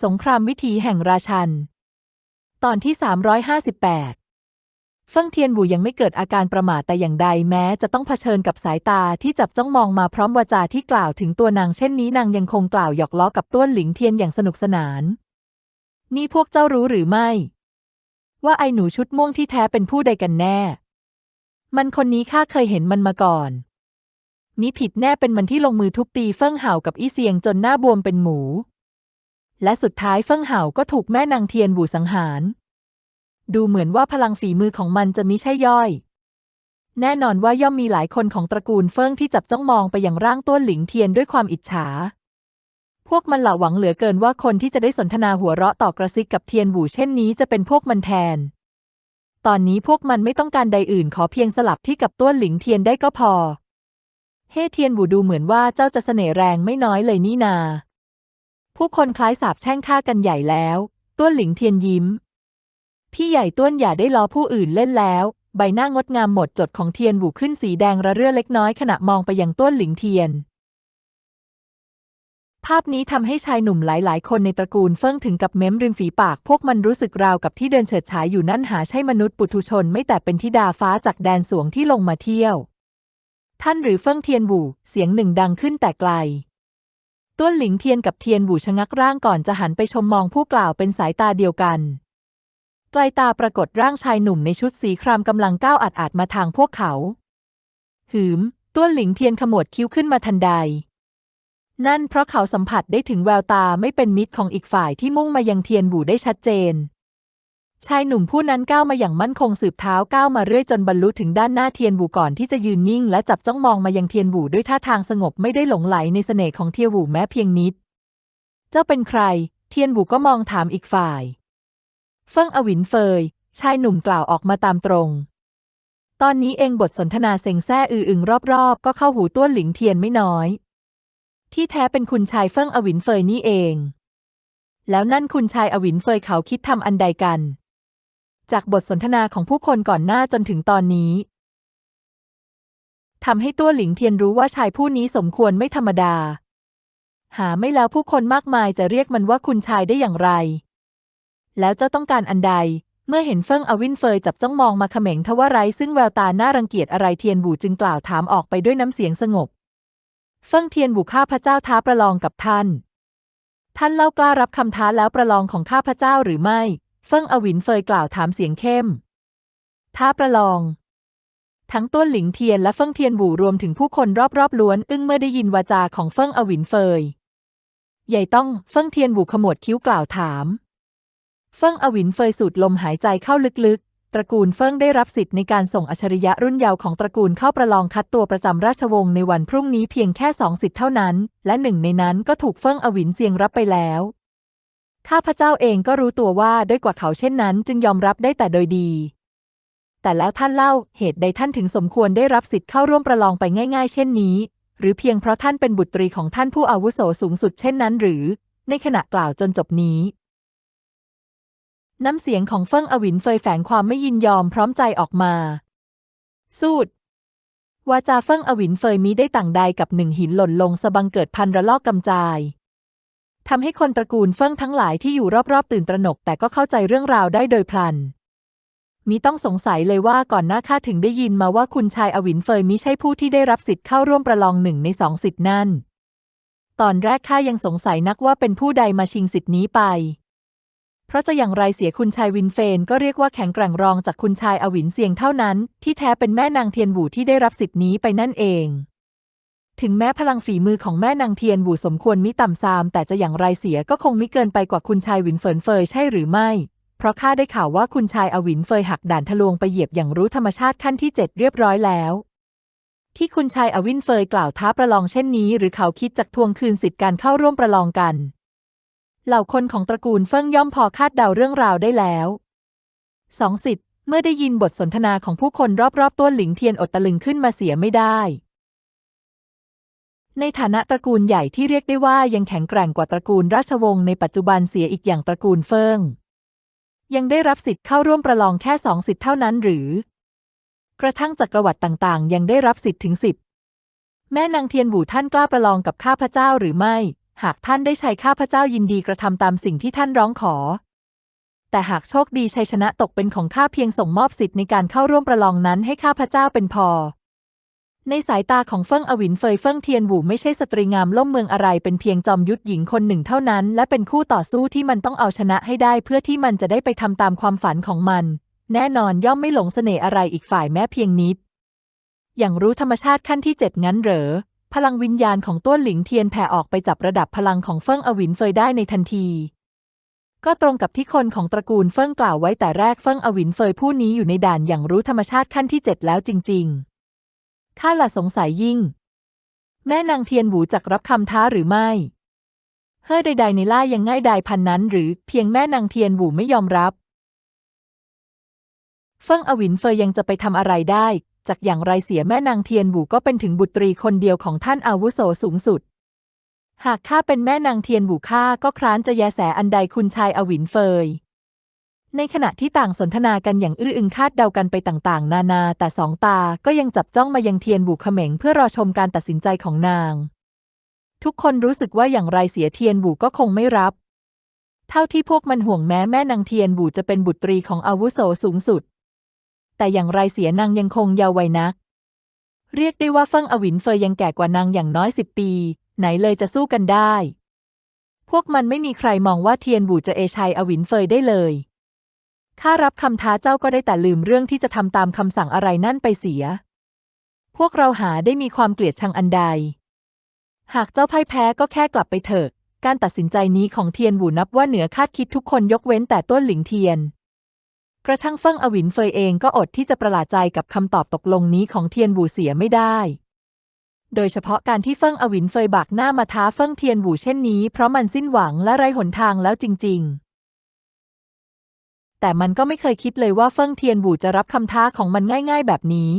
สงครามวิถีแห่งราชัน ตอนที่ 358 เฟิ่งเทียนบูยังไม่เกิดอาการประหม่าแต่อย่างใดแม้จะต้องเผชิญกับสายตาที่จับจ้องมองมาพร้อมวาจาที่กล่าวถึงตัวนางเช่นนี้นางยังคงกล่าวหยอกล้อกับต้วนหลิงเทียนอย่างสนุกสนาน นี่พวกเจ้ารู้หรือไม่ ว่าไอหนูชุดม่วงที่แท้เป็นผู้ใดกันแน่ มันคนนี้ข้าเคยเห็นมันมาก่อน มิผิดแน่เป็นมันที่ลงมือทุบตีเฟิ่งเห่ากับอี้เซียงจนหน้าบวมเป็นหมู และสุดท้ายเฟิ่งเห่าก็ถูกแม่นางเทียนบูสังหาร ดูเหมือนว่าพลังฝีมือของมันจะมิใช่ย่อย แน่นอนว่าย่อมมีหลายคนของตระกูลเฟิ่งที่จับจ้องมองไปยังร่างต้วนหลิงเทียนด้วยความอิจฉา พวกมันหละหวังเหลือเกินว่าคนที่จะได้สนทนาหัวเราะต่อกระซิกกับเทียนบูเช่นนี้จะเป็นพวกมันแทน ตอนนี้พวกมันไม่ต้องการใดอื่นขอเพียงสลับที่กับต้วนหลิงเทียนได้ก็พอ เฮ่เทียนบูดูเหมือนว่าเจ้าจะเสน่ห์แรงไม่น้อยเลยนี่นา ผู้คนคล้ายสาบแช่งฆ่ากันใหญ่แล้ว ต้วนหลิงเทียนยิ้ม พี่ใหญ่ต้วนอย่าได้ล้อผู้อื่นเล่นแล้ว ใบหน้างดงามหมดจดของเทียนบูขึ้นสีแดงระเรื่อเล็กน้อยขณะมองไปยังต้วนหลิงเทียน ภาพนี้ทำให้ชายหนุ่มหลาย ๆ คนในตระกูลเฟิ่งถึงกับเม้มริมฝีปาก พวกมันรู้สึกราวกับที่เดินเฉิดฉายอยู่นั่นหาใช่มนุษย์ปุถุชนไม่แต่เป็นธิดาฟ้าจากแดนสวงที่ลงมาเที่ยว ท่านหรือเฟิ่งเทียนบูเสียงหนึ่งดังขึ้นแต่ไกล ต้วนหลิงเทียนกับเทียนบูชะงักร่างก่อนจะหันไปชมมองผู้กล่าวเป็นสายตาเดียวกัน ไกลตาปรากฏร่างชายหนุ่มในชุดสีครามกำลังก้าวอาดอาดมาทางพวกเขา หืม ต้วนหลิงเทียนขมวดคิ้วขึ้นมาทันใด นั่นเพราะเขาสัมผัสได้ถึงแววตาไม่เป็นมิตรของอีกฝ่ายที่มุ่งมายังเทียนบูได้ชัดเจน ชายหนุ่มผู้นั้นก้าวมาอย่างมั่นคงสืบเท้าก้าวมาเรื่อยจนบรรลุถึงด้านหน้าเทียนบูก่อนที่จะยืนนิ่งและจับจ้องมองมายังเทียนบูด้วยท่าทางสงบไม่ได้หลงไหลในเสน่ห์ของเทียนบูแม้เพียงนิด เจ้าเป็นใคร เทียนบูก็มองถามอีกฝ่าย เฟิ่งอวินเฟย ชายหนุ่มกล่าวออกมาตามตรง ตอนนี้เองบทสนทนาเซ็งแซ่อืออึงรอบๆ ก็เข้าหูต้วนหลิงเทียนไม่น้อย ที่แท้เป็นคุณชายเฟิ่งอวินเฟยนี่เอง แล้วนั่นคุณชายอวินเฟยเขาคิดทำอันใดกัน จากบทสนทนาของผู้คนก่อนหน้าจนถึงตอนนี้ทำให้ตัวหลิงเทียนรู้ว่าชายผู้นี้สมควรไม่ธรรมดา หาไม่แล้วผู้คนมากมายจะเรียกมันว่าคุณชายได้อย่างไร แล้วเจ้าต้องการอันใด เมื่อเห็นเฟิ่งอวินเฟยจับจ้องมองมาเขม็งทว่าไร้ซึ่งแววตาหน่ารังเกียจอะไรเทียนบูจึงกล่าวถามออกไปด้วยน้ำเสียงสงบ เฟิ่งเทียนบูข้าพระเจ้าท้าประลองกับท่าน ท่านเล่ากล้ารับคำท้าแล้วประลองของข้าพระเจ้าหรือไม่ เฟิ่งอวินเฟยกล่าวถามเสียงเข้ม ท้าประลอง ทั้งต้นหลิงเทียนและเฟิ่งเทียนบูรวมถึงผู้คนรอบๆล้วน อึ้งเมื่อได้ยินวาจาของเฟิ่งอวินเฟย ใหญ่ต้องเฟิ่งเทียนบูขมวดคิ้วกล่าวถาม เฟิ่งอวินเฟยสูดลมหายใจเข้าลึกๆ ตระกูลเฟิ่งได้รับสิทธิ์ในการส่งอัจฉริยะรุ่นเยาว์ของตระกูลเข้าประลองคัดตัวประจำราชวงศ์ในวันพรุ่งนี้เพียงแค่สองสิทธิ์เท่านั้น และหนึ่งในนั้นก็ถูกเฟิ่งอวินเซียงรับไปแล้ว ข้าพเจ้าเองก็รู้ตัวว่าด้วยกว่าเขาเช่นนั้น จึงยอมรับได้แต่โดยดี แต่แล้วท่านเล่าเหตุใดท่านถึงสมควรได้รับสิทธิ์เข้าร่วมประลองไปง่าย ๆ เช่นนี้ หรือเพียงเพราะท่านเป็นบุตรีของท่านผู้อาวุโสสูงสุดเช่นนั้นหรือ ในขณะกล่าวจนจบนี้ น้ำเสียงของเฟิ่งอวินเฟยแฝงความไม่ยินยอมพร้อมใจออกมา สูดวาจาเฟิ่งอวินเฟยมิได้ต่างใดกับหนึ่งหินหล่นลงสะบังเกิดพันระลอกกำจาย ทำให้คนตระกูลเฟิ่งทั้งหลายที่อยู่รอบๆ ตื่นตระหนกแต่ก็เข้าใจเรื่องราวได้โดยพลันมิต้องสงสัยเลยว่าก่อนหน้าข้าถึงได้ยินมาว่าคุณชายอวินเฟยมิใช่ผู้ที่ได้รับสิทธิ์เข้าร่วมประลองหนึ่งในสองสิทธินั่น ตอนแรกข้ายังสงสัยนักว่าเป็นผู้ใดมาชิงสิทธินี้ไป เพราะจะอย่างไรเสียคุณชายวินเฟนก็เรียกว่าแข็งแกร่งรองจากคุณชายอวินเซียงเท่านั้น ที่แท้เป็นแม่นางเทียนบูที่ได้รับสิทธิ์นี้ไปนั่นเอง ถึงแม้พลังฝีมือของแม่นางเทียนบูสมควรมิต่ำซาม แต่จะอย่างไรเสียก็คงมิเกินไปกว่าคุณชายวินเฟินเฟยใช่หรือไม่ เพราะข้าได้ข่าวว่าคุณชายอวินเฟยหักด่านทะลวงไปเหยียบอย่างรู้ธรรมชาติขั้นที่เจ็ดเรียบร้อยแล้ว ที่คุณชายอวินเฟยกล่าวท้าประลองเช่นนี้ หรือเขาคิดจะทวงคืนสิทธิการเข้าร่วมประลองกัน เหล่าคนของตระกูลเฟิ่งย่อมพอคาดเดาเรื่องราวได้แล้วสองสิทธิ์เมื่อได้ยินบทสนทนาของผู้คนรอบๆต้นหลิงเทียนอดตะลึงขึ้นมาเสียไม่ได้ ในฐานะตระกูลใหญ่ที่เรียกได้ว่ายังแข็งแกร่งกว่าตระกูลราชวงศ์ในปัจจุบันเสียอีกอย่างตระกูลเฟิง ยังได้รับสิทธิ์เข้าร่วมประลองแค่สองสิทธิ์เท่านั้นหรือ กระทั่งจักรวรรดิต่างๆ ยังได้รับสิทธิ์ถึงสิบแม่นางเทียนบู่ท่านกล้าประลองกับข้าพเจ้าหรือไม่ หากท่านได้ใชัยข้าพเจ้ายินดีกระทำตามสิ่งที่ท่านร้องขอ แต่หากโชคดีชัยชนะตกเป็นของข้าเพียงส่งมอบสิทธิ์ในการเข้าร่วมประลองนั้นให้ข้าพเจ้าเป็นพอ ในสายตาของเฟิ่งอวินเฟยเฟิ่งเทียนหวูไม่ใช่สตรีงามล่มเมืองอะไรเป็นเพียงจอมยุทธหญิงคนหนึ่งเท่านั้น และเป็นคู่ต่อสู้ที่มันต้องเอาชนะให้ได้เพื่อที่มันจะได้ไปทำตามความฝันของมัน แน่นอนย่อมไม่หลงเสน่ห์อะไรอีกฝ่ายแม้เพียงนิด อย่างรู้ธรรมชาติขั้นที่เจ็ดงั้นเหรอ พลังวิญญาณของต้วหลิงเทียนแผ่ออกไปจับระดับพลังของเฟิ่งอวินเฟยได้ในทันทีก็ตรงกับที่คนของตระกูลเฟิ่งกล่าวไว้แต่แรกเฟิ่งอวินเฟยผู้นี้อยู่ในด่านอย่างรู้ธรรมชาติขั้นที่เจ็ดแล้วจริง ๆ ข้าละสงสัยยิ่ง แม่นางเทียนหวูจักรับคำท้าหรือไม่เฮ้อใดๆในล่ายังง่ายดายพันนั้น หรือเพียงแม่นางเทียนหวูไม่ยอมรับเฟิ่งอวินเฟยยังจะไปทำอะไรได้ จากอย่างไรเสียแม่นางเทียนหวูก็เป็นถึงบุตรีคนเดียวของท่านอาวุโสสูงสุด หากข้าเป็นแม่นางเทียนหวูข้าก็คร้านจะแยแสอันใดคุณชายอวินเฟย ในขณะที่ต่างสนทนากันอย่างอื้ออึงคาดเดากันไปต่างๆ นานาแต่สองตาก็ยังจับจ้องมายังเทียนบูเขม็งเพื่อรอชมการตัดสินใจของนาง ทุกคนรู้สึกว่าอย่างไรเสียเทียนบูก็คงไม่รับ เท่าที่พวกมันห่วงแม้แม่นางเทียนบูจะเป็นบุตรีของอาวุโสสูงสุด แต่อย่างไรเสียนางยังคงเยาว์วัยนัก เรียกได้ว่าเฟิ่งอวินเฟยยังแก่กว่านางอย่างน้อยสิบปี ไหนเลยจะสู้กันได้ พวกมันไม่มีใครมองว่าเทียนบูจะเอชัยอวินเฟยได้เลย ข้ารับคำท้าเจ้าก็ได้แต่ลืมเรื่องที่จะทำตามคำสั่งอะไรนั่นไปเสีย พวกเราหาได้มีความเกลียดชังอันใด หากเจ้าพ่ายแพ้ก็แค่กลับไปเถอะการตัดสินใจนี้ของเทียนหูนับว่าเหนือคาดคิดทุกคนยกเว้นแต่ต้นหลิงเทียน กระทั่งเฟิ่งอวินเฟยเองก็อดที่จะประหลาดใจกับคำตอบตกลงนี้ของเทียนหูเสียไม่ได้โดยเฉพาะการที่เฟิ่งอวินเฟยบากหน้ามาท้าเฟิ่งเทียนหูเช่นนี้เพราะมันสิ้นหวังและไร้หนทางแล้วจริงๆ แต่มันก็ไม่เคยคิดเลยว่าเฟิ่งเทียนบูจะรับคำท้าของมันง่ายๆ แบบนี้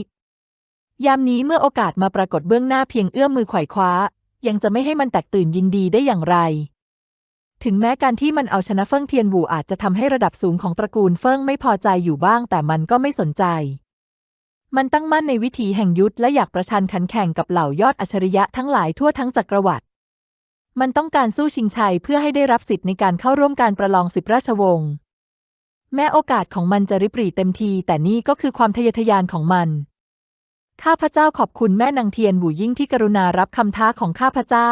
ยามนี้เมื่อโอกาสมาปรากฏเบื้องหน้าเพียงเอื้อมมือไขว่คว้า ยังจะไม่ให้มันแตกตื่นยินดีได้อย่างไร ถึงแม้การที่มันเอาชนะเฟิ่งเทียนบูอาจจะทำให้ระดับสูงของตระกูลเฟิ่งไม่พอใจอยู่บ้าง แต่มันก็ไม่สนใจ มันตั้งมั่นในวิถีแห่งยุทธและอยากประชันขันแข่งกับเหล่ายอดอัจฉริยะทั้งหลายทั่วทั้งจักรวรรดิมันต้องการสู้ชิงชัยเพื่อให้ได้รับสิทธิ์ในการเข้าร่วมการประลองสิบราชวงศ์ แม้โอกาสของมันจะริบหรี่เต็มที แต่นี่ก็คือความทะเยอทะยานของมัน ข้าพเจ้าขอบคุณแม่นางเทียนบูยิ่งที่กรุณารับคำท้าของข้าพเจ้า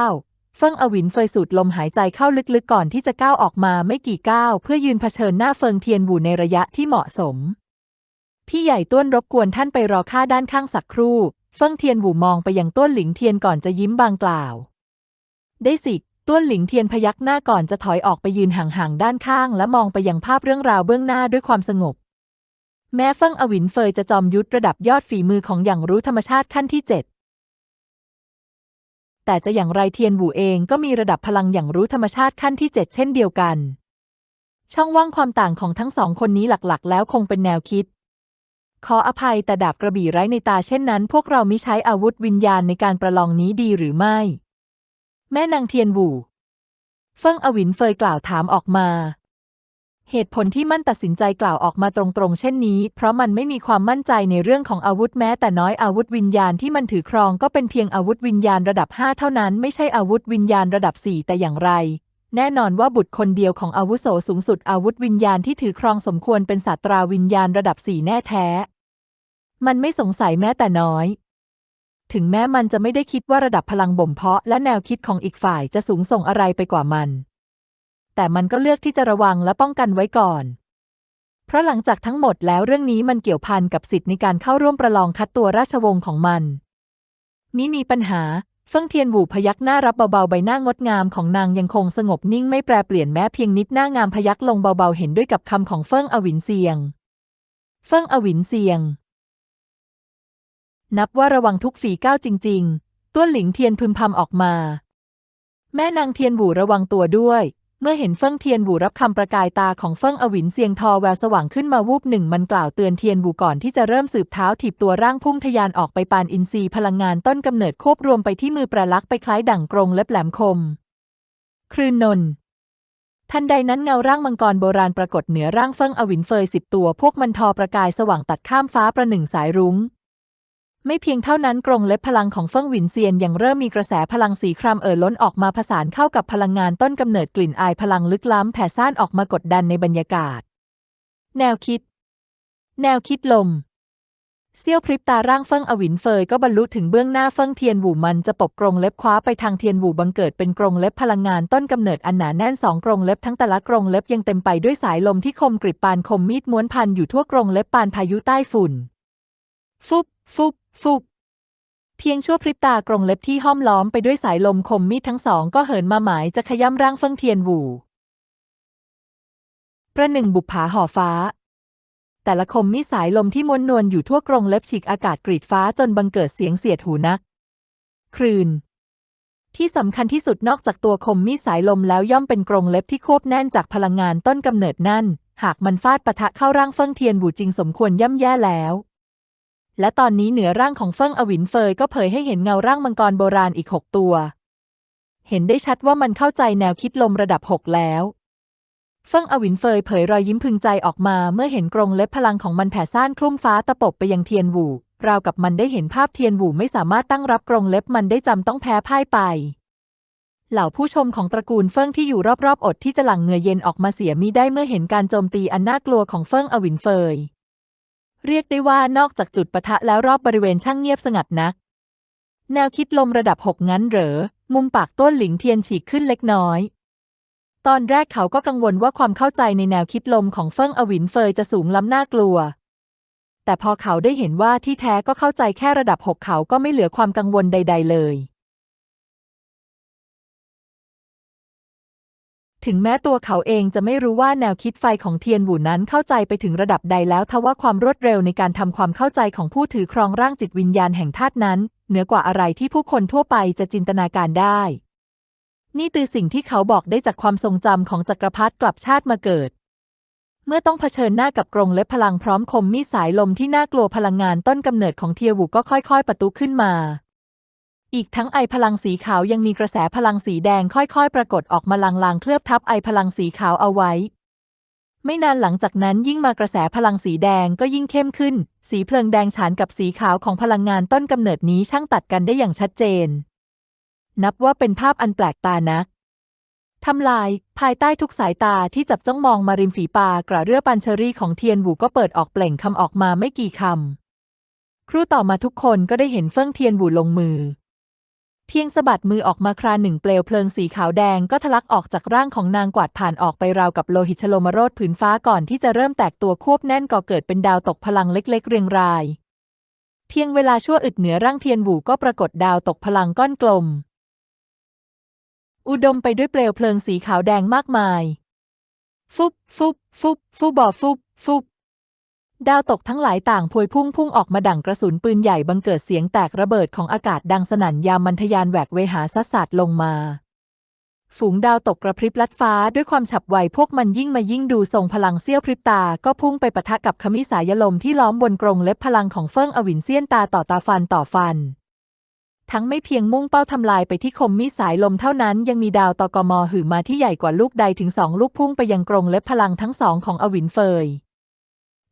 เฟิงอวินเฟยสูดลมหายใจเข้าลึกๆก่อนที่จะก้าวออกมาไม่กี่ก้าวเพื่อยืนเผชิญหน้าเฟิงเทียนบูในระยะที่เหมาะสม พี่ใหญ่ต้วนรบกวนท่านไปรอข้าด้านข้างสักครู่ เฟิงเทียนบูมองไปยังต้วนหลิงเทียนก่อนจะยิ้มบางกล่าว ได้สิ ต้วนหลิงเทียนพยักหน้าก่อนจะถอยออกไปยืนห่างๆด้านข้าง และมองไปยังภาพเรื่องราวเบื้องหน้าด้วยความสงบ แม้เฟิงอวินเฟยจะจอมยุทธระดับยอดฝีมือของอย่างรู้ธรรมชาติขั้นที่เจ็ดแต่จะอย่างไรเทียนบูเองก็มีระดับพลังอย่างรู้ธรรมชาติขั้นที่เจ็ดเช่นเดียวกัน ช่องว่างความต่างของทั้งสองคนนี้หลักๆ แล้วคงเป็นแนวคิด ขออภัยแต่ดาบกระบี่ไร้ในตาเช่นนั้น พวกเรามิใช้อาวุธวิญญาณในการประลองนี้ดีหรือไม่ แม่นางเทียนบูเฟิ่งอวินเฟยกล่าวถามออกมา เหตุผลที่มั่นตัดสินใจกล่าวออกมาตรงๆ เช่นนี้ เพราะมันไม่มีความมั่นใจในเรื่องของอาวุธแม้แต่น้อยอาวุธวิญญาณที่มันถือครองก็เป็นเพียงอาวุธวิญญาณระดับ 5 เท่านั้น ไม่ใช่อาวุธวิญญาณระดับ 4 แต่อย่างไร แน่นอนว่าบุตรคนเดียวของอาวุโสสูงสุดอาวุธวิญญาณที่ถือครองสมควรเป็นศาสตราวิญญาณระดับ 4 แน่แท้ มันไม่สงสัยแม้แต่น้อย ถึงแม้มันจะไม่ได้คิดว่าระดับพลังบ่มเพาะและแนวคิดของอีกฝ่ายจะสูงส่งอะไรไปกว่ามัน แต่มันก็เลือกที่จะระวังและป้องกันไว้ก่อน เพราะหลังจากทั้งหมดแล้วเรื่องนี้มันเกี่ยวพันกับสิทธิ์ในการเข้าร่วมประลองคัดตัวราชวงศ์ของมัน มิมีปัญหา เฟิ่งเทียนหวูพยักหน้ารับเบาๆใบหน้างดงามของนางยังคงสงบนิ่งไม่แปรเปลี่ยนแม้เพียงนิดหน้างามพยักลงเบาๆเห็นด้วยกับคำของเฟิ่งอวินเซียง เฟิ่งอวินเซียง นับว่าระวังทุกฝีก้าวจริง ๆ ต้วนหลิงเทียนพึมพำออกมา แม่นางเทียนบูระวังตัวด้วย เมื่อเห็นเฟิ่งเทียนบูรับคำประกายตาของเฟิ่งอวินเซียงทอแววสว่างขึ้นมาวูบหนึ่งมันกล่าวเตือนเทียนบูก่อนที่จะเริ่มสืบเท้าถีบตัวร่างพุ่งทะยานออกไปปานอินทรีย์พลังงานต้นกำเนิดควบรวมไปที่มือประลักไปคล้ายดั่งกรงเล็บแหลมคมคลื่นนนทันใดนั้นเงาร่างมังกรโบราณปรากฏเหนือร่างเฟิ่งอวินเฟยสิบตัว พวกมันทอประกายสว่างตัดข้ามฟ้าประหนึ่งสายรุ้ง ไม่เพียงเท่านั้นกรงเล็บพลังของเฟิ่งหวินเซียนยังเริ่มมีกระแสพลังสีครามเอ่อล้นออกมาผสานเข้ากับพลังงานต้นกำเนิดกลิ่นอายพลังลึกล้ำแผ่ซ่านออกมากดดันในบรรยากาศ แนวคิด แนวคิดลม เซี่ยวพริบตาร่างเฟิ่งอวินเฟยก็บรรลุถึงเบื้องหน้าเฟิ่งเทียนหวูมันจะปกกรงเล็บคว้าไปทางเทียนหวูบังเกิดเป็นกรงเล็บพลังงานต้นกำเนิดอันหนาแน่นสองกรงเล็บทั้งแต่ละกรงเล็บยังเต็มไปด้วยสายลมที่คมกริบปานคมมีดม้วนพันอยู่ทั่วกรงเล็บปานพายุใต้ฝุ่น ฟุบ ฟุบฟุบเพียงชั่วพริบตากรงเล็บที่ห้อมล้อมไปด้วยสายลมคมมีดทั้งสองก็เหินมาหมายจะขย้ำร่างเฟิงเทียนหวูประหนึ่งบุปผาห่อฟ้า แต่ละคมมีสายลมที่ม้วนนวลอยู่ทั่วกรงเล็บฉีกอากาศกรีดฟ้าจนบังเกิดเสียงเสียดหูนักครื่นที่สำคัญที่สุดนอกจากตัวคมมีสายลมแล้วย่อมเป็นกรงเล็บที่ควบแน่นจากพลังงานต้นกำเนิดนั่น หากมันฟาดปะทะเข้าร่างเฟิงเทียนบูจริงสมควรย่ำแย่แล้ว และตอนนี้เหนือร่างของเฟิ่งอวินเฟยก็เผยให้เห็นเงาร่างมังกรโบราณอีกหกตัว เห็นได้ชัดว่ามันเข้าใจแนวคิดลมระดับหกแล้ว เฟิ่งอวินเฟยเผยรอยยิ้มพึงใจออกมาเมื่อเห็นกรงเล็บพลังของมันแผ่ซ่านคลุ้มฟ้าตะปบไปยังเทียนหวูราวกับมันได้เห็นภาพเทียนหวูไม่สามารถตั้งรับกรงเล็บมันได้จำต้องแพ้พ่ายไป เหล่าผู้ชมของตระกูลเฟิ่งที่อยู่รอบๆอดที่จะหลั่งเงือเย็นออกมาเสียมิได้เมื่อเห็นการโจมตีอันน่ากลัวของเฟิ่งอวินเฟย เรียกได้ว่านอกจากจุดปะทะแล้วรอบบริเวณช่างเงียบสงัดนัก แนวคิดลมระดับหกงั้นเหรอ มุมปากต้นหลิงเทียนฉีกขึ้นเล็กน้อย ตอนแรกเขาก็กังวลว่าความเข้าใจในแนวคิดลมของเฟิ่งอวินเฟยจะสูงล้ำน่ากลัว แต่พอเขาได้เห็นว่าที่แท้ก็เข้าใจแค่ระดับหกเขาก็ไม่เหลือความกังวลใด ๆ เลย ถึงแม้ตัวเขาเองจะไม่รู้ว่าแนวคิดไฟของเทียนหวูนั้นเข้าใจไปถึงระดับใดแล้วทว่าความรวดเร็วในการทำความเข้าใจของผู้ถือครองร่างจิตวิญญาณแห่งธาตุนั้น เหนือกว่าอะไรที่ผู้คนทั่วไปจะจินตนาการได้ นี่คือสิ่งที่เขาบอกได้จากความทรงจำของจักรพรรดิกลับชาติมาเกิด เมื่อต้องเผชิญหน้ากับกรงเล็บพลังพร้อมคมมีสายลมที่น่ากลัวพลังงานต้นกำเนิดของเทียวูก็ค่อย ๆ ประตูขึ้นมา อีกทั้งไอพลังสีขาวยังมีกระแสพลังสีแดงค่อยๆ ปรากฏออกมาลางๆ เคลือบทับไอพลังสีขาวเอาไว้ ไม่นานหลังจากนั้นยิ่งมากระแสพลังสีแดงก็ยิ่งเข้มขึ้น สีเพลิงแดงฉานกับสีขาวของพลังงานต้นกำเนิดนี้ช่างตัดกันได้อย่างชัดเจน นับว่าเป็นภาพอันแปลกตานักทำลาย ภายใต้ทุกสายตาที่จับจ้องมองมาริมฝีปากระเรื่อปันเชอรี่ของเทียนหูก็เปิดออกเปล่งคำออกมาไม่กี่คำครู่ต่อมาทุกคนก็ได้เห็นเฟิ่งเทียนบูลงมือ เพียงสะบัดมือออกมาคราหนึ่งเปลวเพลิงสีขาวแดงก็ทะลักออกจากร่างของนางกวาดผ่านออกไปราวกับโลหิตชโลมโรดผืนฟ้าก่อนที่จะเริ่มแตกตัวควบแน่นก่อเกิดเป็นดาวตกพลังเล็ก ๆ เรียงราย เพียงเวลาชั่วอึดเหนือร่างเทียนบูก็ปรากฏดาวตกพลังก้อนกลม อุดมไปด้วยเปลวเพลิงสีขาวแดงมากมาย ฟุบฟุบฟุบฟุบบ่อฟุบฟุบ ดาวตกทั้งหลายต่างพวยพุ่งพุ่งออกมาดั่งกระสุนปืนใหญ่บังเกิดเสียงแตกระเบิดของอากาศดังสนั่นยามมันทยานแหวกเวหาซัดสาดลงมา ฝูงดาวตกกระพริบลัดฟ้าด้วยความฉับไวพวกมันยิ่งมายิ่งดูทรงพลังเสี้ยวพริบตา ก็พุ่งไปปะทะกับขมิสายลมที่ล้อมบนกรงเล็บพลังของเฟิ่งอวินเซียนตาต่อตาฟันต่อฟันทั้งไม่เพียงมุ่งเป้าทำลายไปที่คมมีสายลมเท่านั้น ยังมีดาวตกมหือมาที่ใหญ่กว่าลูกใดถึงสองลูกพุ่งไปยังกรงเล็บพลังทั้งสองของอวินเฟย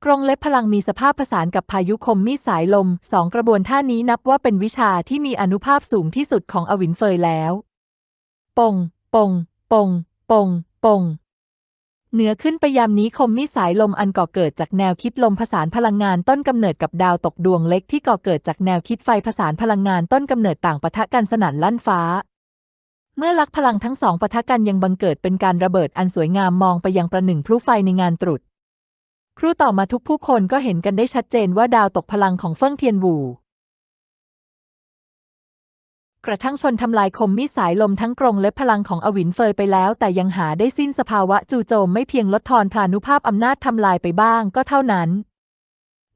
กรงเล็บพลังมีสภาพผสานกับพายุคมมีดสายลมสองกระบวนท่านี้นับว่าเป็นวิชาที่มีอนุภาพสูงที่สุดของอวินเฟยแล้ว ปง ปง ปง ปง ปง เหนือขึ้นไปยามนี้คมมีดสายลมอันก่อเกิดจากแนวคิดลมผสานพลังงานต้นกำเนิดกับดาวตกดวงเล็กที่ก่อเกิดจากแนวคิดไฟผสานพลังงานต้นกำเนิดต่างปะทะกันสนั่นลั่นฟ้าเมื่อลักพลังทั้งสองปะทะกันยังบังเกิดเป็นการระเบิดอันสวยงามมองไปยังประหนึ่งพลุไฟในงานตรุษ ครู่ต่อมาทุกผู้คนก็เห็นกันได้ชัดเจนว่าดาวตกพลังของเฟิ่งเทียนหวูกระทั่งชนทำลายคมมีสายลมทั้งกรงเล็บพลังของอวินเฟยไปแล้ว แต่ยังหาได้สิ้นสภาวะจู่โจมไม่เพียงลดทอนพลานุภาพอำนาจทำลายไปบ้างก็เท่านั้น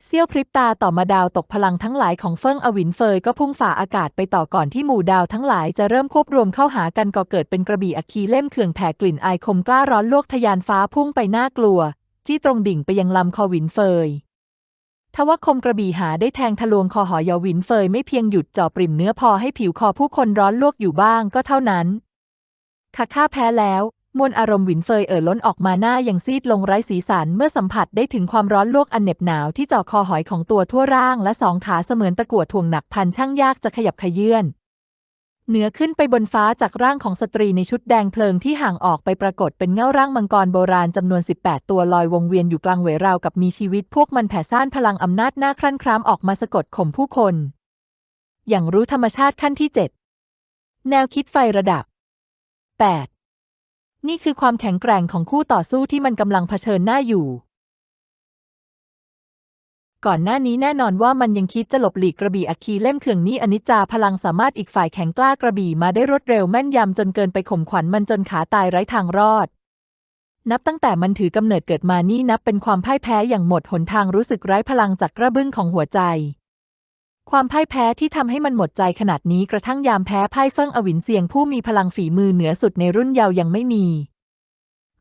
เสี้ยวพริบตาต่อมาดาวตกพลังทั้งหลายของเฟิ่งอวินเฟยก็พุ่งฝ่าอากาศไปต่อก่อนที่หมู่ดาวทั้งหลายจะเริ่มควบรวมเข้าหากันก่อเกิดเป็นกระบี่อัคคีเล่มเขื่องแผ่กลิ่นอายคมกล้าร้อนลวกทะยานฟ้าพุ่งไปน่ากลัว จี้ตรงดิ่งไปยังลำคอวินเฟยทว่าคมกระบี่หาได้แทงทะลวงคอหอยอวินเฟยไม่เพียงหยุดจ่อปริ่มเนื้อพอให้ผิวคอผู้คนร้อนลวกอยู่บ้างก็เท่านั้นข้าข้าแพ้แล้ว มวลอารมณ์หวินเฟยเอ่อล้นออกมาหน้าอยังซีดลงไร้สีสันเมื่อสัมผัสได้ถึงความร้อนลวกอันเหน็บหนาวที่เจ่อคอหอยของตัวทั่วร่างและสองขาเสมือนตะกั่วถ่วงหนักพันช่างยากจะขยับขยื่น เหนือขึ้นไปบนฟ้าจากร่างของสตรีในชุดแดงเพลิงที่ห่างออกไปปรากฏเป็นเงาร่างมังกรโบราณจำนวน 18 ตัวลอยวงเวียนอยู่กลางเวราวกับมีชีวิตพวกมันแผ่ซ่านพลังอำนาจหน้าครั่นครามออกมาสะกดข่มผู้คน อย่างรู้ธรรมชาติขั้นที่ 7 แนวคิดไฟระดับ 8 นี่คือความแข็งแกร่งของคู่ต่อสู้ที่มันกำลังเผชิญหน้าอยู่ ก่อนหน้านี้แน่นอนว่ามันยังคิดจะหลบหลีกกระบี่อัคคีเล่มเขื่องนี้อนิจจาพลังสามารถอีกฝ่ายแข็งกล้ากระบี่มาได้รวดเร็วแม่นยำจนเกินไปข่มขวัญมันจนขาตายไร้ทางรอด นับตั้งแต่มันถือกำเนิดเกิดมานี่นับเป็นความพ่ายแพ้อย่างหมดหนทางรู้สึกไร้พลังจากกระบึ้งของหัวใจ ความพ่ายแพ้ที่ทำให้มันหมดใจขนาดนี้กระทั่งยามแพ้พ่ายเฟิ่งอวินเซียงผู้มีพลังฝีมือเหนือสุดในรุ่นเยาว์ยังไม่มี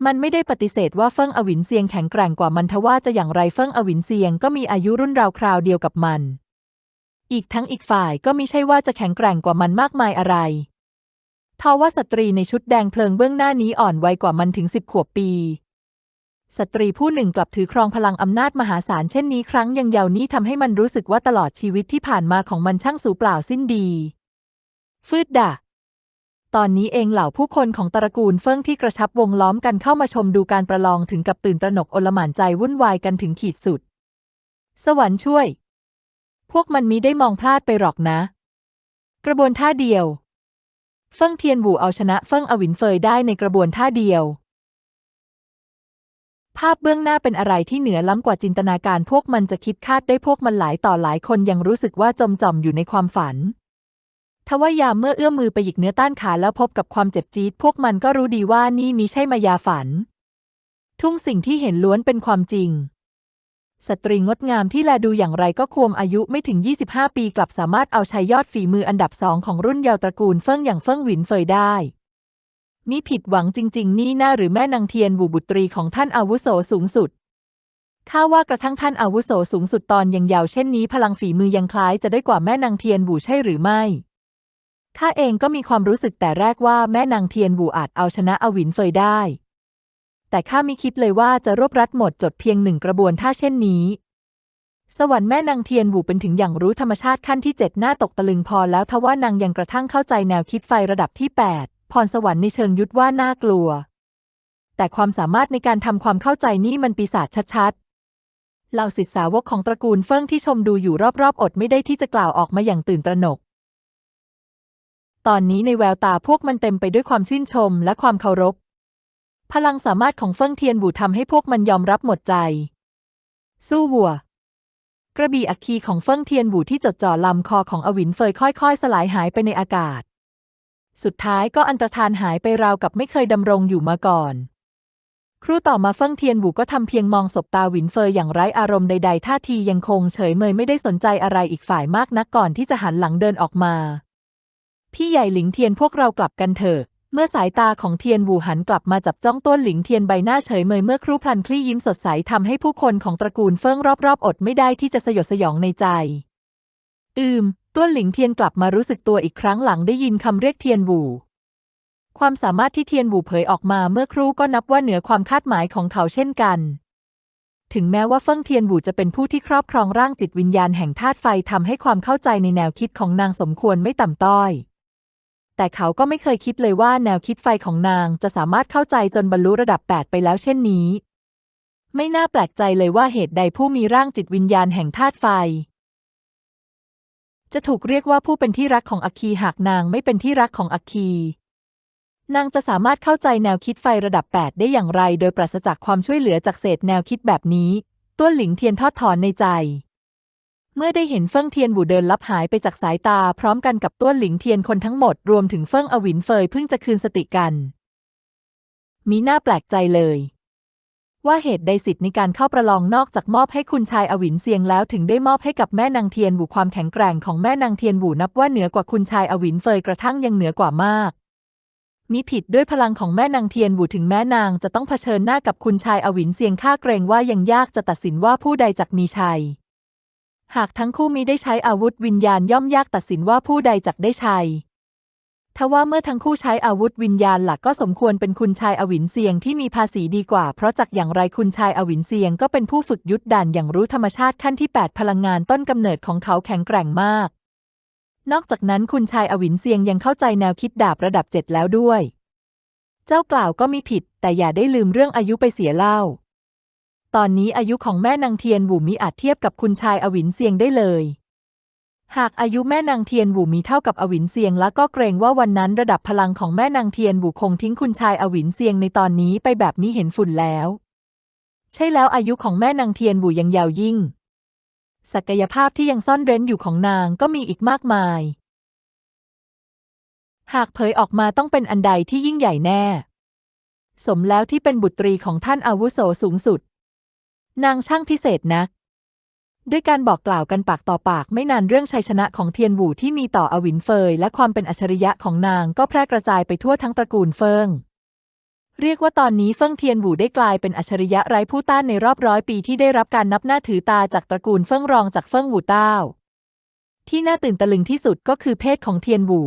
มันไม่ได้ปฏิเสธว่าเฟิ่งอวินเซียงแข็งแกร่งกว่ามันทว่าจะอย่างไรเฟิ่งอวินเซียงก็มีอายุรุ่นราวคราวเดียวกับมัน อีกทั้งอีกฝ่ายก็มิใช่ว่าจะแข็งแกร่งกว่ามันมากมายอะไรทว่าสตรีในชุดแดงเพลิงเบื้องหน้านี้อ่อนวัยกว่ามันถึงสิบขวบปี สตรีผู้หนึ่งกลับถือครองพลังอำนาจมหาศาลเช่นนี้ครั้งยังเยาว์นี้ทำให้มันรู้สึกว่าตลอดชีวิตที่ผ่านมาของมันช่างสูเปล่าสิ้นดี ฟืดดะ ตอนนี้เองเหล่าผู้คนของตระกูลเฟิ่งที่กระชับวงล้อมกันเข้ามาชมดูการประลองถึงกับตื่นตระหนกโอลหม่านใจวุ่นวายกันถึงขีดสุด สวรรค์ช่วย พวกมันมิได้มองพลาดไปหรอกนะ กระบวนท่าเดียว เฟิ่งเทียนหูเอาชนะเฟิ่งอวินเฟยได้ในกระบวนท่าเดียว ภาพเบื้องหน้าเป็นอะไรที่เหนือล้ำกว่าจินตนาการพวกมันจะคิดคาดได้พวกมันหลายต่อหลายคนยังรู้สึกว่าจมจอมอยู่ในความฝัน ทว่ายามเมื่อเอื้อมมือไปหยิกเนื้อต้านขาแล้วพบกับความเจ็บจี๊ดพวกมันก็รู้ดีว่านี่มิใช่มายาฝัน ทุ่งสิ่งที่เห็นล้วนเป็นความจริง สตรีงดงามที่แลดูอย่างไรก็ควมอายุไม่ถึง 25 ปีกลับสามารถเอาชัยยอดฝีมืออันดับสองของรุ่นเยาว์ตระกูลเฟิ่งอย่างเฟิ่งหวินเฟยได้มิผิดหวังจริง ๆ นี่หน้าหรือแม่นางเทียนบูบุตรีของท่านอาวุโสสูงสุดข้าว่ากระทั่งท่านอาวุโสสูงสุดตอนยังเยาว์เช่นนี้พลังฝีมือยังคล้ายจะได้กว่าแม่นางเทียนบูใช่หรือไม่ ข้าเองก็มีความรู้สึกแต่แรกว่าแม่นางเทียนบูอาจเอาชนะอวินเฟยได้ แต่ข้าไม่คิดเลยว่าจะรวบรัดหมดจดเพียงหนึ่งกระบวนท่าเช่นนี้ สวรรค์แม่นางเทียนบูเป็นถึงอย่างรู้ธรรมชาติขั้นที่เจ็ดหน้าตกตะลึงพอแล้วทว่านางยังกระทั่งเข้าใจแนวคิดไฟระดับที่แปดพรสวรรค์ในเชิงยุทธว่าน่ากลัว แต่ความสามารถในการทำความเข้าใจนี่มันปีศาจชัดๆเหล่าศิษย์สาวกของตระกูลเฟิ่งที่ชมดูอยู่รอบๆ อดไม่ได้ที่จะกล่าวออกมาอย่างตื่นตระหนก ตอนนี้ในแววตาพวกมันเต็มไปด้วยความชื่นชมและความเคารพ พลังสามารถของเฟิ่งเทียนบูทำให้พวกมันยอมรับหมดใจ สู้วัว กระบี่อัคคีของเฟิ่งเทียนบูที่จดจ่อลำคอของอวินเฟยค่อยๆ สลายหายไปในอากาศ สุดท้ายก็อันตรธานหายไปราวกับไม่เคยดำรงอยู่มาก่อน ครูต่อมาเฟิ่งเทียนบูก็ทำเพียงมองศบตาหวินเฟยอย่างไร้อารมณ์ใดๆท่าทียังคงเฉยเมยไม่ได้สนใจอะไรอีกฝ่ายมากนักก่อนที่จะหันหลังเดินออกมา พี่ใหญ่หลิงเทียนพวกเรากลับกันเถอะ เมื่อสายตาของเทียนวูหันกลับมาจับจ้องต้นหลิงเทียนใบหน้าเฉยเมยเมื่อครู่พลันคลี่ยิ้มสดใสทำให้ผู้คนของตระกูลเฟิ่งรอบๆออดไม่ได้ที่จะสยดสยองในใจ อืม ต้นหลิงเทียนกลับมารู้สึกตัวอีกครั้งหลังได้ยินคำเรียกเทียนวูความสามารถที่เทียนวูเผยออกมาเมื่อครู่ก็นับว่าเหนือความคาดหมายของเขาเช่นกัน ถึงแม้ว่าเฟิ่งเทียนวูจะเป็นผู้ที่ครอบครองร่างจิตวิญญาณแห่งธาตุไฟทำให้ความเข้าใจในแนวคิดของนางสมควรไม่ต่ำต้อย แต่เขาก็ไม่เคยคิดเลยว่าแนวคิดไฟของนางจะสามารถเข้าใจจนบรรลุระดับ 8 ไปแล้วเช่นนี้ ไม่น่าแปลกใจเลยว่าเหตุใดผู้มีร่างจิตวิญญาณแห่งธาตุไฟ จะถูกเรียกว่าผู้เป็นที่รักของอัคคีหากนางไม่เป็นที่รักของอัคคีนางจะสามารถเข้าใจแนวคิดไฟระดับ 8 ได้อย่างไร โดยปราศจากความช่วยเหลือจากเศษแนวคิดแบบนี้ต้วหลิงเทียนทอดถอนในใจ เมื่อได้เห็นเฟิ่งเทียนบูเดินลับหายไปจากสายตาพร้อมกันกับต้วนหลิงเทียนคนทั้งหมดรวมถึงเฟิ่งอวินเฟยเพิ่งจะคืนสติกัน มีหน้าแปลกใจเลย ว่าเหตุใดสิทธิ์ในการเข้าประลองนอกจากมอบให้คุณชายอวินเซียงแล้วถึงได้มอบให้กับแม่นางเทียนบูความแข็งแกร่งของแม่นางเทียนบูนับว่าเหนือกว่าคุณชายอวินเฟยกระทั่งยังเหนือกว่ามากมีผิดด้วยพลังของแม่นางเทียนบูถึงแม่นางจะต้องเผชิญหน้ากับคุณชายอวินเซียงข้าเกรงว่ายังยากจะตัดสินว่าผู้ใดจักมีชัย หากทั้งคู่มิได้ใช้อาวุธวิญญาณย่อมยากตัดสินว่าผู้ใดจักได้ชัยทว่าเมื่อทั้งคู่ใช้อาวุธวิญญาณหลักก็สมควรเป็นคุณชายอวินเซียงที่มีภาษีดีกว่า เพราะจากอย่างไรคุณชายอวินเซียงก็เป็นผู้ฝึกยุทธด่านอย่างรู้ธรรมชาติขั้นที่ 8 พลังงานต้นกำเนิดของเขาแข็งแกร่งมาก นอกจากนั้นคุณชายอวินเซียงยังเข้าใจแนวคิดดาบระดับเจ็ดแล้วด้วย เจ้ากล่าวก็มีผิด แต่อย่าได้ลืมเรื่องอายุไปเสียเล่า ตอนนี้อายุของแม่นางเทียนหวูมิอาจเทียบกับคุณชายอวินเซียงได้เลย หากอายุแม่นางเทียนหวูมีเท่ากับอวินเซียงแล้วก็เกรงว่าวันนั้นระดับพลังของแม่นางเทียนหวูคงทิ้งคุณชายอวินเซียงในตอนนี้ไปแบบนี้เห็นฝุ่นแล้ว ใช่แล้วอายุของแม่นางเทียนหวูยังยาวยิ่ง ศักยภาพที่ยังซ่อนเร้นอยู่ของนางก็มีอีกมากมาย หากเผยออกมาต้องเป็นอันใดที่ยิ่งใหญ่แน่ สมแล้วที่เป็นบุตรีของท่านอาวุโสสูงสุด นางช่างพิเศษนัก ด้วยการบอกกล่าวกันปากต่อปากไม่นานเรื่องชัยชนะของเทียนหวูที่มีต่ออวินเฟยและความเป็นอัจฉริยะของนางก็แพร่กระจายไปทั่วทั้งตระกูลเฟิง เรียกว่าตอนนี้เฟิงเทียนหวูได้กลายเป็นอัจฉริยะไร้ผู้ต้านในรอบร้อยปีที่ได้รับการนับหน้าถือตาจากตระกูลเฟิงรองจากเฟิงหวูต้า ที่น่าตื่นตะลึงที่สุดก็คือเพศของเทียนหวู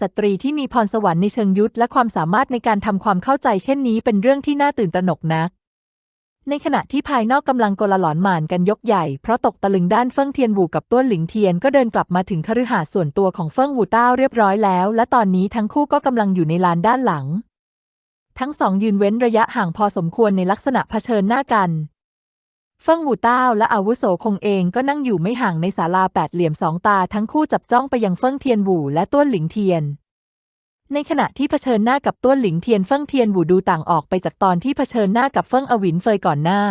สตรีที่มีพรสวรรค์ในเชิงยุทธและความสามารถในการทำความเข้าใจเช่นนี้เป็นเรื่องที่น่าตื่นตระหนกนัก ในขณะที่ภายนอกกำลังโกลาหลอนหมานกันยกใหญ่เพราะตกตะลึงด้านเฟิ่งเทียนวูกับต้วนหลิงเทียนก็เดินกลับมาถึงคฤหาสน์ส่วนตัวของเฟิ่งวูต้าเรียบร้อยแล้ว และตอนนี้ทั้งคู่ก็กำลังอยู่ในลานด้านหลัง ทั้งสองยืนเว้นระยะห่างพอสมควรในลักษณะเผชิญหน้ากัน เฟิ่งวูต้าและอาวุโสคงเองก็นั่งอยู่ไม่ห่างในศาลาแปดเหลี่ยมสองตาทั้งคู่จับจ้องไปยังเฟิ่งเทียนวูและต้วนหลิงเทียน ในขณะที่เผชิญหน้ากับต้วนหลิงเทียนเฟิ่งเทียนหูดูต่างออกไปจากตอนที่เผชิญหน้ากับเฟิ่งอวินเฟยก่อนหน้า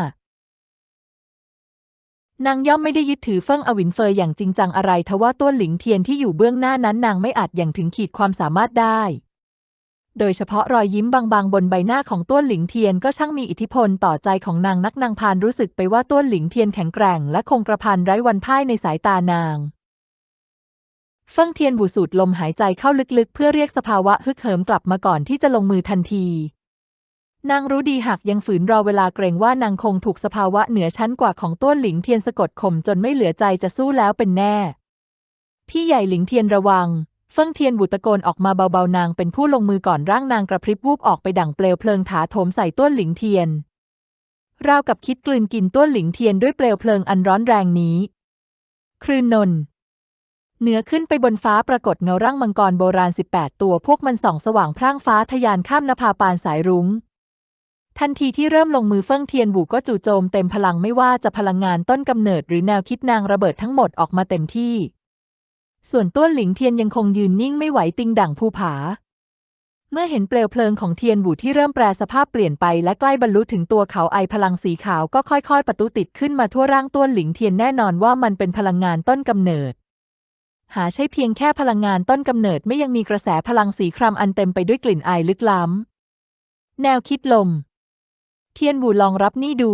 นางย่อมไม่ได้ยึดถือเฟิ่งอวินเฟยอย่างจริงจังอะไรทว่าต้วนหลิงเทียนที่อยู่เบื้องหน้านั้นนางไม่อาจอย่างถึงขีดความสามารถได้ โดยเฉพาะรอยยิ้มบางๆ บนใบหน้าของต้วนหลิงเทียนก็ช่างมีอิทธิพลต่อใจของนางนักนางพานรู้สึกไปว่าต้วนหลิงเทียนแข็งแกร่ง และคงกระพันไร้วันพ่ายในสายตานาง เฟิ่งเทียนบูสูดลมหายใจเข้าลึกๆ เพื่อเรียกสภาวะฮึกเหิมกลับมาก่อนที่จะลงมือทันที นางรู้ดีหากยังฝืนรอเวลาเกรงว่านางคงถูกสภาวะเหนือชั้นกว่าของต้วนหลิงเทียนสะกดข่มจนไม่เหลือใจจะสู้แล้วเป็นแน่ พี่ใหญ่หลิงเทียนระวัง เฟิ่งเทียนบุตะโกนออกมาเบาๆนางเป็นผู้ลงมือก่อนร่างนางกระพริบวูบออกไปดั่งเปลวเพลิงถาโถมใส่ต้วนหลิงเทียนราวกับคิดกลืนกินต้วนหลิงเทียนด้วยเปลวเพลิงอันร้อนแรงนี้ ครืนนน เหนือขึ้นไปบนฟ้าปรากฏเงาร่างมังกรโบราณ 18 ตัวพวกมันส่องสว่างพร่างฟ้าทะยานข้ามนภาปานสายรุง้ง ทันทีที่เริ่มลงมือเฟิ่งเทียนบูก็จู่โจมเต็มพลังไม่ว่าจะพลังงานต้นกำเนิดหรือแนวคิดนางระเบิดทั้งหมดออกมาเต็มที่ ส่วนต้วนหลิงเทียนยังคงยืนนิ่งไม่ไหวติงดั่งภูผา เมื่อเห็นเปลวเพลิงของเทียนบูที่เริ่มแปรสภาพเปลี่ยนไปและใกล้บรรลุถึงตัวเขาไอพลังสีขาวก็ค่อยๆประตูติดขึ้นมาทั่วร่างต้วนหลิงเทียนแน่นอนว่ามันเป็นพลังงานต้นกำเนิด หาใช่เพียงแค่พลังงานต้นกำเนิดไม่ยังมีกระแสพลังสีครามอันเต็มไปด้วยกลิ่นอายลึกล้ำ แนวคิดลม เทียนบูลองรับนี่ดู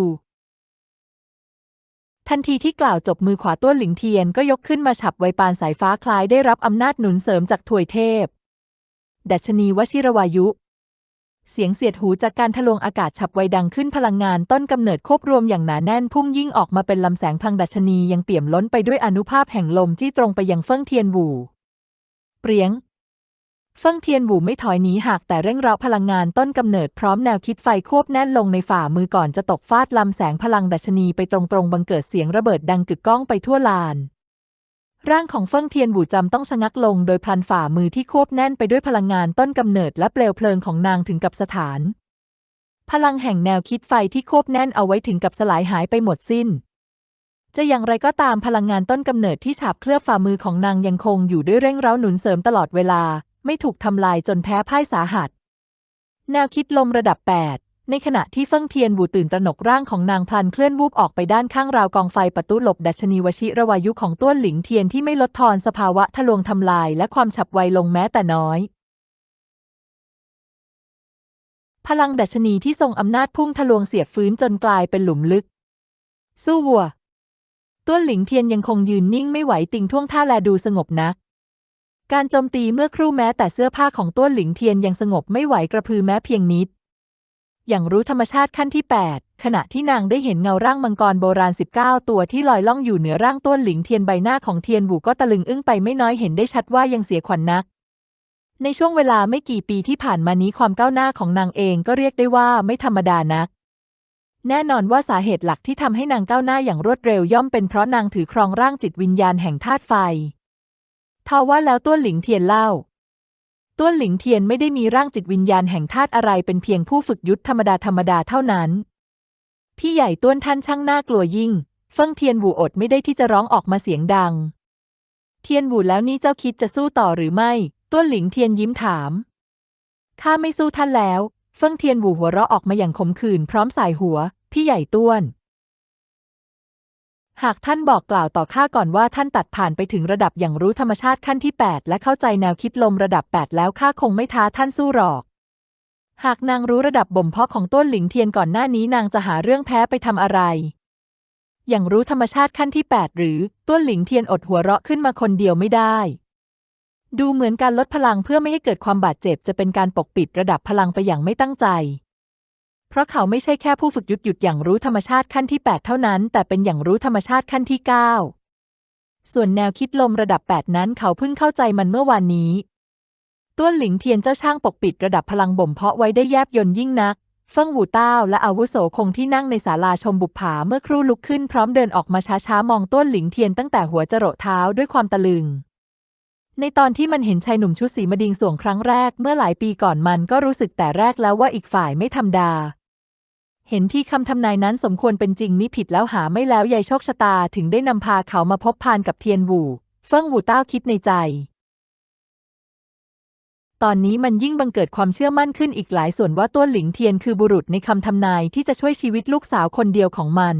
ทันทีที่กล่าวจบมือขวาต้วนหลิงเทียนก็ยกขึ้นมาฉับไวปานสายฟ้าคล้ายได้รับอำนาจหนุนเสริมจากถวยเทพ ดัชนีวชิรวายุ เสียงเสียดหูจากการทะลวงอากาศฉับไวดังขึ้นพลังงานต้นกำเนิดควบรวมอย่างหนาแน่นพุ่งยิ่งออกมาเป็นลำแสงพลังดัชนียังเปี่ยมล้นไปด้วยอนุภาพแห่งลมจี้ตรงไปยังเฟิ่งเทียนบูเปรียง เฟิ่งเทียนบูไม่ถอยหนีหากแต่เร่งเร้าพลังงานต้นกำเนิดพร้อมแนวคิดไฟควบแน่นลงในฝ่ามือก่อนจะตกฟาดลำแสงพลังดัชนีไปตรงๆบังเกิดเสียงระเบิดดังกึกก้องไปทั่วลาน ร่างของเฟิ่งเทียนบูจำต้องชะงักลงโดยพลันฝ่ามือที่ควบแน่นไปด้วยพลังงานต้นกำเนิดและเปลวเพลิงของนางถึงกับสถาน พลังแห่งแนวคิดไฟที่ควบแน่นเอาไว้ถึงกับสลายหายไปหมดสิ้น จะอย่างไรก็ตามพลังงานต้นกำเนิดที่ฉาบเคลือบฝ่ามือของนางยังคงอยู่ด้วยเร่งเร้าหนุนเสริมตลอดเวลา ไม่ถูกทำลายจนแพ้พ่ายสาหัส แนวคิดลมระดับ 8 ในขณะที่เฟิ่งเทียนบูตื่นตระหนกร่างของนางพลันเคลื่อนวูบออกไปด้านข้างราวกองไฟประตูหลบดัชนีวชิระวายุของต้วนหลิงเทียนที่ไม่ลดทอนสภาวะทะลวงทำลายและความฉับไวลงแม้แต่น้อย พลังดัชนีที่ทรงอำนาจพุ่งทะลวงเสียบฟื้นจนกลายเป็นหลุมลึก สู้วัว ต้วนหลิงเทียนยังคงยืนนิ่งไม่ไหวติงท่วงท่าแลดูสงบนักการโจมตีเมื่อครู่แม้แต่เสื้อผ้าของต้วนหลิงเทียนยังสงบไม่ไหวกระพือแม้เพียงนิด อย่างรู้ธรรมชาติขั้นที่ 8 ขณะที่นางได้เห็นเงาร่างมังกรโบราณ 19 ตัวที่ลอยล่องอยู่เหนือร่างต้วนหลิงเทียนใบหน้าของเทียนบูก็ตะลึงอึ้งไปไม่น้อยเห็นได้ชัดว่ายังเสียขวัญนัก ในช่วงเวลาไม่กี่ปีที่ผ่านมานี้ความก้าวหน้าของนางเองก็เรียกได้ว่าไม่ธรรมดานัก แน่นอนว่าสาเหตุหลักที่ทำให้นางก้าวหน้าอย่างรวดเร็วย่อมเป็นเพราะนางถือครองร่างจิตวิญญาณแห่งธาตุไฟทว่าแล้วต้วนหลิงเทียนเล่า ต้วนหลิงเทียนไม่ได้มีร่างจิตวิญญาณแห่งธาตุอะไรเป็นเพียงผู้ฝึกยุทธธรรมดาธรรมดาเท่านั้น พี่ใหญ่ต้วนท่านช่างน่ากลัวยิ่ง เฟิ่งเทียนหูอดไม่ได้ที่จะร้องออกมาเสียงดัง เทียนหูแล้วนี่เจ้าคิดจะสู้ต่อหรือไม่ ต้วนหลิงเทียนยิ้มถาม ข้าไม่สู้ท่านแล้ว เฟิ่งเทียนหูหัวเราะออกมาอย่างขมขื่นพร้อมสายหัว พี่ใหญ่ต้วน หากท่านบอกกล่าวต่อข้าก่อนว่าท่านตัดผ่านไปถึงระดับอย่างรู้ธรรมชาติขั้นที่ 8 และเข้าใจแนวคิดลมระดับ 8 แล้วข้าคงไม่ท้าท่านสู้หรอก หากนางรู้ระดับบ่มเพาะของต้นหลิงเทียนก่อนหน้านี้นางจะหาเรื่องแพ้ไปทำอะไร อย่างรู้ธรรมชาติขั้นที่ 8 หรือต้นหลิงเทียนอดหัวเราะขึ้นมาคนเดียวไม่ได้ ดูเหมือนการลดพลังเพื่อไม่ให้เกิดความบาดเจ็บจะเป็นการปกปิดระดับพลังไปอย่างไม่ตั้งใจ เพราะเขาไม่ใช่แค่ผู้ฝึกยุดหยุดอย่างรู้ธรรมชาติขั้นที่ 8 เท่านั้น แต่เป็นอย่างรู้ธรรมชาติขั้นที่ 9 ส่วนแนวคิดลมระดับ 8 นั้นเขาเพิ่งเข้าใจมันเมื่อวานนี้ ต้วนหลิงเทียนเจ้าช่างปกปิดระดับพลังบ่มเพาะไว้ได้แยบยนยิ่งนัก เฟิงหูต้าและอาวุโสคงที่นั่งในศาลาชมบุปผาเมื่อครู่ลุกขึ้นพร้อมเดินออกมาช้าๆมองต้วนหลิงเทียนตั้งแต่หัวจรดเท้าด้วยความตะลึงในตอนที่มันเห็นชายหนุ่มชุดสีมดิงสวงครั้งแรกเมื่อหลายปีก่อนมันก็รู้สึกแต่แรกแล้วว่าอีกฝ่ายไม่ธรรมดา เห็นที่คำทำนายนั้นสมควรเป็นจริงมิผิดแล้วหาไม่แล้วยายโชคชะตาถึงได้นำพาเขามาพบพานกับเทียนหวูเฟิ่งหวูเต้าคิดในใจ ตอนนี้มันยิ่งบังเกิดความเชื่อมั่นขึ้นอีกหลายส่วนว่าตัวหลิงเทียนคือบุรุษในคำทำนายที่จะช่วยชีวิตลูกสาวคนเดียวของมัน